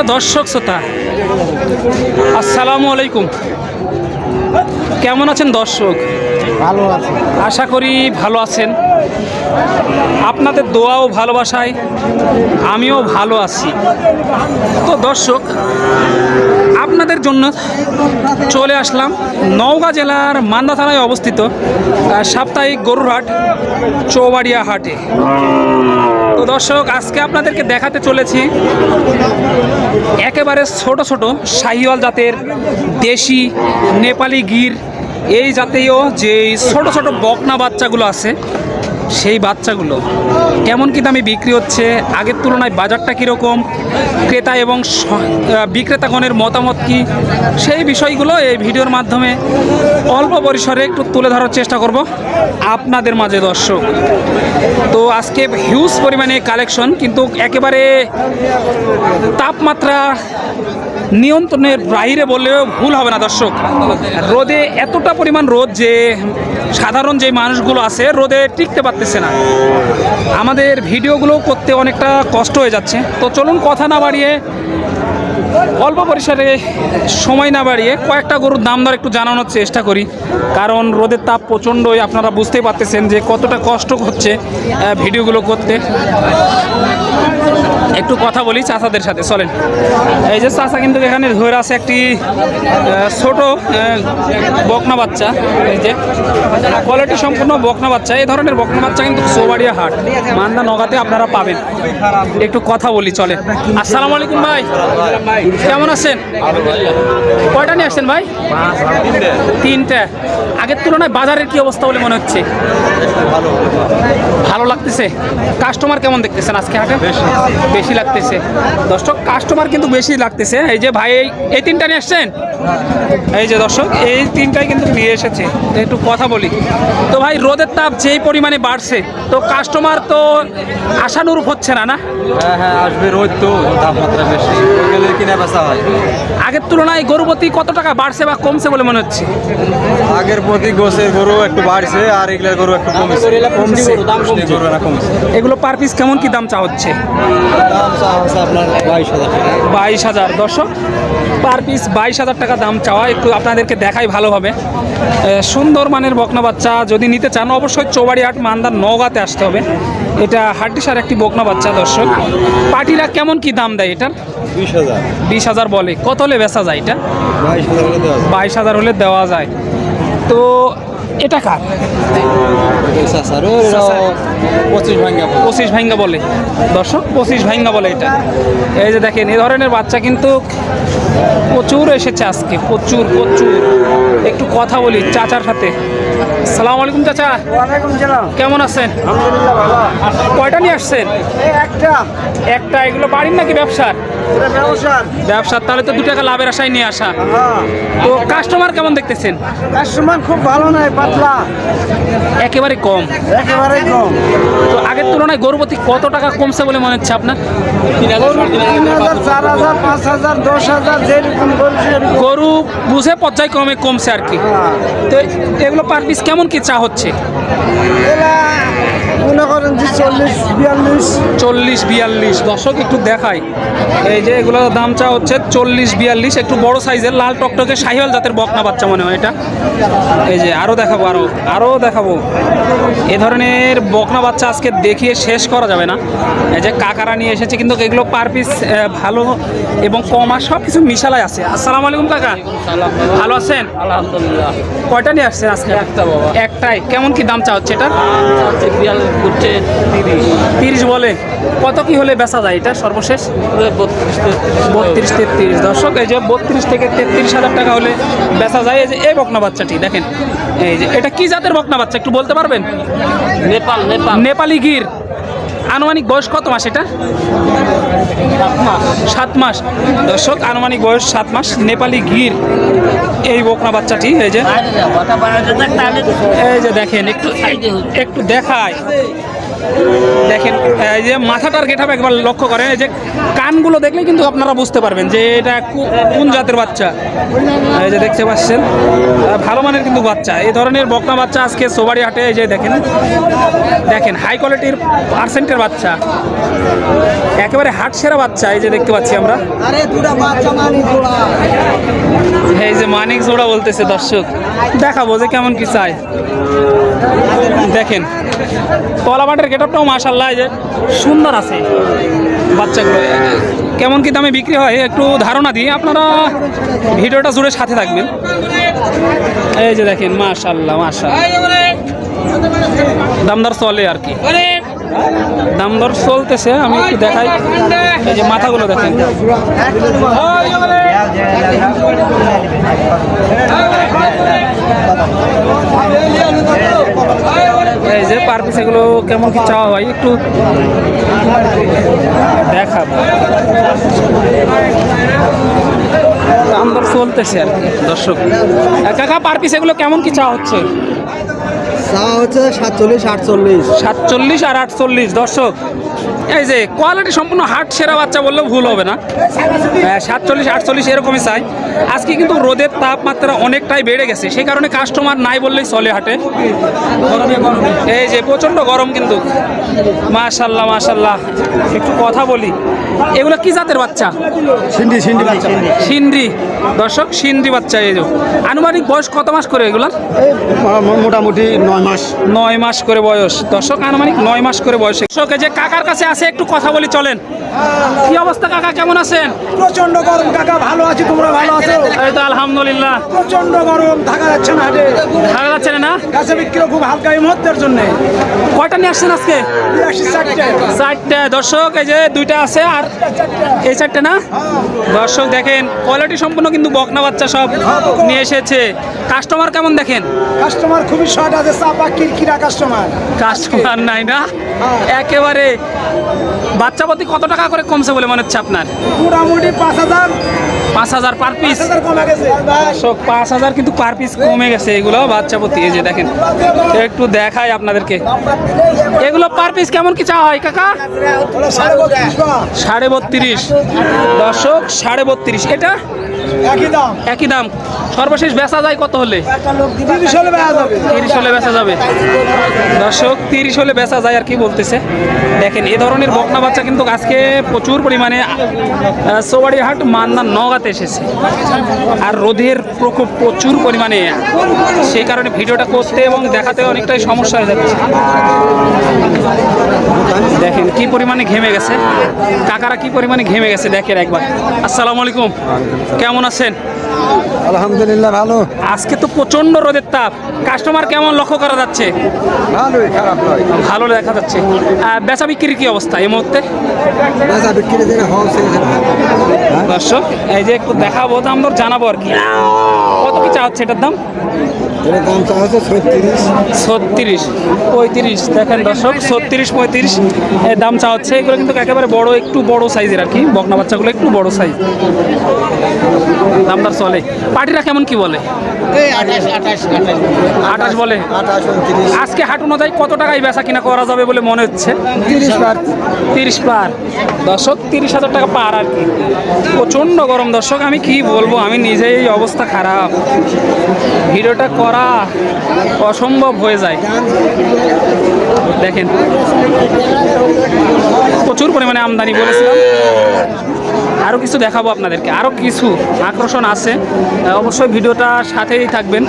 সুপ্রিয় দর্শক শ্রোতা আসসালামু আলাইকুম। কেমন আছেন দর্শক? ভালো আছে। আশা করি ভালো আছেন। আপনাদের দোয়া ও ভালোবাসায় আমিও ভালো আছি। তো দর্শক আপনাদের জন্য চলে আসলাম নওগাঁ জেলার মান্দা থানায় অবস্থিত সাপ্তাহিক গরুরহাট চৌবাড়িয়া হাটে। তো দর্শক আজকে আপনাদেরকে দেখাতে চলেছি একেবারে ছোট ছোট শাহিওয়াল জাতের দেশি নেপালি গির, এই জাতীয় যে ছোট ছোট বকনা বাচ্চাগুলো আছে সেই বাচ্চাগুলো কেমন কি দামে বিক্রি হচ্ছে? আগের তুলনায় বাজারটা কীরকম? ক্রেতা এবং বিক্রেতাগণের মতামত কি? সেই বিষয়গুলো এই ভিডিওর মাধ্যমে অল্প পরিসরে একটু তুলে ধরার চেষ্টা করব আপনাদের মাঝে, দর্শক। তো আজকে হিউজ পরিমাণে কালেকশন কিন্তু একেবারে তাপমাত্রা নিয়ন্ত্রণের বাইরে বললেও ভুল হবে না, দর্শক। রোদে এতটা পরিমাণ রোদ যে সাধারণ যে মানুষগুলো আছে, রোদে টিকতে পারতেছে না। আমাদের ভিডিওগুলো করতে অনেকটা কষ্ট হয়ে যাচ্ছে। তো চলুন কথা না বাড়িয়ে, অল্প পরিসরে সময় না বাড়িয়ে কয়েকটা গরুর দাম দর একটু জানানোর চেষ্টা করি। কারণ রোদের তাপ প্রচণ্ডই আপনারা বুঝতেই পারতেছেন যে কতটা কষ্ট হচ্ছে ভিডিওগুলো করতে। একটু কথা বলি চাচাদের সাথে চলেন। এই যে চাচা কিন্তু এখানে ধরে আছে একটি ছোট বকনা বাচ্চা। এই যে কোয়ালিটি সম্পূর্ণ বকনা বাচ্চা। এই ধরনের বকনা বাচ্চা কিন্তু সোবাড়িয়া হাট মান্দা নগাতে আপনারা পাবেন। একটু কথা বলি চলে আসসালামু আলাইকুম ভাই। কেমন আছেন? কয়টা নিয়ে আসছেন ভাই? তিনটা। আগের তুলনায় বাজারের কি অবস্থা বলে মনে হচ্ছে? ভালো লাগতেছে। কাস্টমার কেমন দেখতেছেন আজকে হাটে? বেশি লাগতেছে। দর্শক কাস্টমার কিন্তু বেশি লাগতেছে। এই যে ভাই এই- তিনটা নিয়ে আসছেন? এই যে দর্শক এই তিনটাই কিন্তু নিয়ে এসেছে। একটু কথা বলি। তো ভাই রোদের তাপ যেই পরিমাণে বাড়ছে তো কাস্টমার তো আশানুরূপ হচ্ছে না না? হ্যাঁ হ্যাঁ আসবে রোদ তো তাপমাত্রা বেশি। কিনা বেচা হয়। আগের তুলনায় গরুপতি কত টাকা বাড়ছে বা কমছে বলে মনে হচ্ছে? আগের প্রতি গোছের গরু একটু বাড়ছে আর এগুলার গরু একটু কমছে। গরু কমছে। এগুলো পার পিস কেমন কি দাম চা হচ্ছে? বাইশ হাজার দর্শক পার পিস বাইশ হাজার টাকা দাম চাওয়া একটু আপনাদেরকে দেখাই ভালোভাবে। সুন্দর মানের বকনা বাচ্চা যদি নিতে চান অবশ্যই চৌবাড়ি হাট মান্দার নওগাঁতে আসতে হবে। এটা হাড্ডিসার একটি বকনা বাচ্চা দর্শক। পার্টিরা কেমন কি দাম দেয় এটার? বিশ হাজার। বিশ হাজার বলে। কত হলে বেচা যায় এটা। বাইশ হাজার হলে দেওয়া যায়। তো এটা কার। পঁচিশ ভাঙ্গা বলে। দর্শক পঁচিশ ভাঙ্গা বলে এটা। এই যে দেখেন এই ধরনের বাচ্চা কিন্তু প্রচুর এসেছে আজকে। প্রচুর প্রচুর। একটু কথা বলি চাচার সাথে। সালাম আলাইকুম চাচা। কেমন আছেন? কয়টা নিয়ে আসছেন? একটা। একটা এগুলো বাড়ির নাকি ব্যবসার? এটা ব্যবসার। তাহলে তো দু টাকা লাভের আশায় নিয়ে আসা। হ্যাঁ। তো কাস্টমার কেমন দেখতেছেন? কাস্টমার খুব ভালো নয় একেবারে কম। একেবারে কম। তো আগের তুলনায় গরুপতি কত টাকা কমছে বলে মনে হচ্ছে আপনার? তিন হাজার চার হাজার পাঁচ হাজার দশ হাজার যেরকম গরু বুঝে পর্যায়ক্রমে কমছে আর কি। হ্যাঁ। তো এগুলো পার পিস কেমন কি চা হচ্ছে? মনে করেন যে চল্লিশ বিয়াল্লিশ। চল্লিশ বিয়াল্লিশ। দর্শক একটু দেখাই। এই যে এগুলোর দাম চা হচ্ছে চল্লিশ বিয়াল্লিশ। একটু বড় সাইজের লাল টকটকে শাহিওয়াল জাতের বকনা বাচ্চা মনে হয় এটা। এই যে আরও দেখাবো আরও আরও দেখাবো। এ ধরনের বকনা বাচ্চা আজকে দেখিয়ে শেষ করা যাবে না। এই যে কাকারা নিয়ে এসেছে কিন্তু এগুলো পার পিস ভালো এবং কম আর সব কিছু মিশালাই আছে। আসসালামু আলাইকুম কাকা। ভালো আছেন? আলহামদুলিল্লাহ। কয়টা নিয়ে আসছেন আজকে? একটা বাবা। একটাই। কেমন কি দাম চা হচ্ছে এটা বিয়াল করছে তিরিশ। বলে। কত কি হলে বেচা যায় এটা সর্বশেষ? বত্রিশ বত্রিশ তেত্রিশ। দর্শক এই যে বত্রিশ থেকে তেত্রিশ হাজার টাকা হলে বেচা যায় এই যে এই বকনা বাচ্চাটি দেখেন। এই যে এটা কি জাতের বকনা বাচ্চা একটু বলতে পারবেন? নেপাল নেপাল। নেপালি গির আনুমানিক বয়স কত মাস এটা? সাত মাস। দর্শক, আনুমানিক বয়স সাত মাস। নেপালি গির, এই বকনা বাচ্চাটি, এই যে। এই যে দেখেন, একটু একটু দেখায় দেখেন এই যে মাথাটার গেট একবার লক্ষ্য করেন এই যে কানগুলো দেখলে কিন্তু আপনারা বুঝতে পারবেন যে এটা কোন জাতের বাচ্চা। এই যে দেখতে পাচ্ছেন ভালো মানের কিন্তু বাচ্চা। এই ধরনের বকনা বাচ্চা আজকে সোবাড়ি হাটে এই যে দেখেন দেখেন হাই কোয়ালিটির পার্সেন্টের বাচ্চা। একেবারে হাট সেরা বাচ্চা এই যে দেখতে পাচ্ছি আমরা। এই যে মানিক জোড়া বলতেছে দর্শক দেখাবো যে কেমন কি চাই দেখেন তলাবাটের গেট আপটাও মাসাল্লাহ যে সুন্দর আছে বাচ্চাগুলো। কেমন কি দামে বিক্রি হয়, একটু ধারণা দিই আপনারা ভিডিওটা জুড়ে সাথে থাকবেন। এই যে দেখেন মাশাল্লাহ মাশাল্লাহ দামদার চলে আর কি। দামদার চলতেছে, আমি একটু দেখাই। এই যে মাথাগুলো দেখেন এই যে পার পিস এগুলো কেমন কি চাওয়া হয় একটু দেখাবো। দাম দর চলতেছে আর কি। দর্শক কাকা পার পিস এগুলো কেমন কি চাওয়া হচ্ছে? চা হচ্ছে সাতচল্লিশ আটচল্লিশ। সাতচল্লিশ আর আটচল্লিশ। দর্শক এই যে কোয়ালিটি সম্পূর্ণ হাট সেরা বাচ্চা বললেও ভুল হবে না। সাতচল্লিশ আটচল্লিশ এরকমই চাই। আজকে কিন্তু রোদের তাপমাত্রা অনেকটাই বেড়ে গেছে। সেই কারণে কাস্টমার নাই বললেই চলে হাটে। এই যে প্রচণ্ড গরম কিন্তু। মাশাল্লাহ মাশাল্লাহ। একটু কথা বলি। এগুলো কি জাতের বাচ্চা? সিন্ডি সিন্ডি। সিন্দ্রি দর্শক সিন্দ্রি বাচ্চা এই যে আনুমানিক বয়স কত মাস করে এগুলার? মোটামুটি নয় মাস। নয় মাস করে বয়স। দর্শক আনুমানিক নয় মাস করে বয়স। দর্শক যে কাকার কাছে আছে একটু কথা বলি চলেন। কি অবস্থা কাকা? কেমন আছেন? প্রচণ্ড গরম কাকা ভালো আছি তোমরা ভালো আছো? এই তো আলহামদুলিল্লাহ। প্রচণ্ড গরম থাকা যাচ্ছে না হাটে ভালো যাচ্ছে না? কাছে বিক্রি খুব হালকা এই মুহূর্তের জন্য। কয়টা নিয়ে আসছেন আজকে? চারটে। দর্শক এই যে দুইটা আছে আর এই চারটে না? দর্শক দেখেন কোয়ালিটি সম্পূর্ণ কিন্তু বকনা বাচ্চা সব নিয়ে এসেছে। কাস্টমার কেমন দেখেন? কাস্টমার খুবই শর্ট আছে চাপা কিরকিরা কাস্টমার কাস্টমার নাই না? একেবারে বাচ্চা প্রতি কত টাকা করে কমছে বলে মনে হচ্ছে আপনার? মোটামুটি পাঁচ হাজার। পাঁচ হাজার পার পিস পাঁচ হাজার কিন্তু পার পিস কমে গেছে এগুলো বাচ্চা প্রতি। এই যে দেখেন একটু দেখাই আপনাদেরকে। এগুলো পার পিস কেমন কি চা হয় কাকা? সাড়ে বত্রিশ। দর্শক সাড়ে বত্রিশ। এটা? একই দাম। একই দাম। সর্বশেষ বেচা যায় কত হলে? তিরিশ হলে বেড়া যাবে। তিরিশ হলে বেচা যাবে। দর্শক তিরিশ হলে বেচা যায় আর কি বলতেছে। দেখেন এ ধরনের বকনা বাচ্চা কিন্তু আজকে প্রচুর পরিমাণে সোবাড়ি হাট মান্দার নগাতে এসেছে। আর রোদের প্রকোপ প্রচুর পরিমাণে। সেই কারণে ভিডিওটা করতে এবং দেখাতে অনেকটাই সমস্যা হয়ে যাচ্ছে। দেখেন কি পরিমাণে ঘেমে গেছে। কাকারা কি পরিমাণে ঘেমে গেছে দেখেন একবার। আসসালামু আলাইকুম। কেমন আছেন? আলহামদুলিল্লাহ ভালো। আজকে তো প্রচণ্ড রোদের তাপ। কাস্টমার কেমন লক্ষ্য করা যাচ্ছে? ভালোই খারাপ নয়। ভালো দেখা যাচ্ছে। বেচা বিক্রির কি অবস্থা এই মুহূর্তে? বেচা বিক্রি দিনে হল দর্শক এই যে একটু দেখাবো দাম দর জানাব আর কি। কত কি চা হচ্ছে এটার দাম? হচ্ছে ছত্রিশ। পঁয়ত্রিশ। দেখেন দর্শক ছত্রিশ পঁয়ত্রিশ দাম চা হচ্ছে। এগুলো কিন্তু একেবারে বড় একটু বড় সাইজের আর কি। বকনা বাচ্চাগুলো একটু বড় সাইজ দামদার চলে। পার্টিরা কেমন কি বলে? আঠাশ বলে? আজকে হাট অনুযায়ী কত টাকায় বেচা কিনা করা যাবে বলে মনে হচ্ছে? তিরিশ বার। তিরিশ পার দর্শক তিরিশ হাজার টাকা পার আর কি। প্রচণ্ড গরম। দর্শক আমি কি বলব? আমি নিজেই অবস্থা খারাপ। ভিডিওটা করা অসম্ভব হয়ে যায়। দেখেন। প্রচুর পরিমাণে আমদানি বলেছিলাম। আরও কিছু দেখাবো আপনাদেরকে। আরও কিছু আকর্ষণ আছে। অবশ্যই ভিডিওটা সাথেই থাকবেন।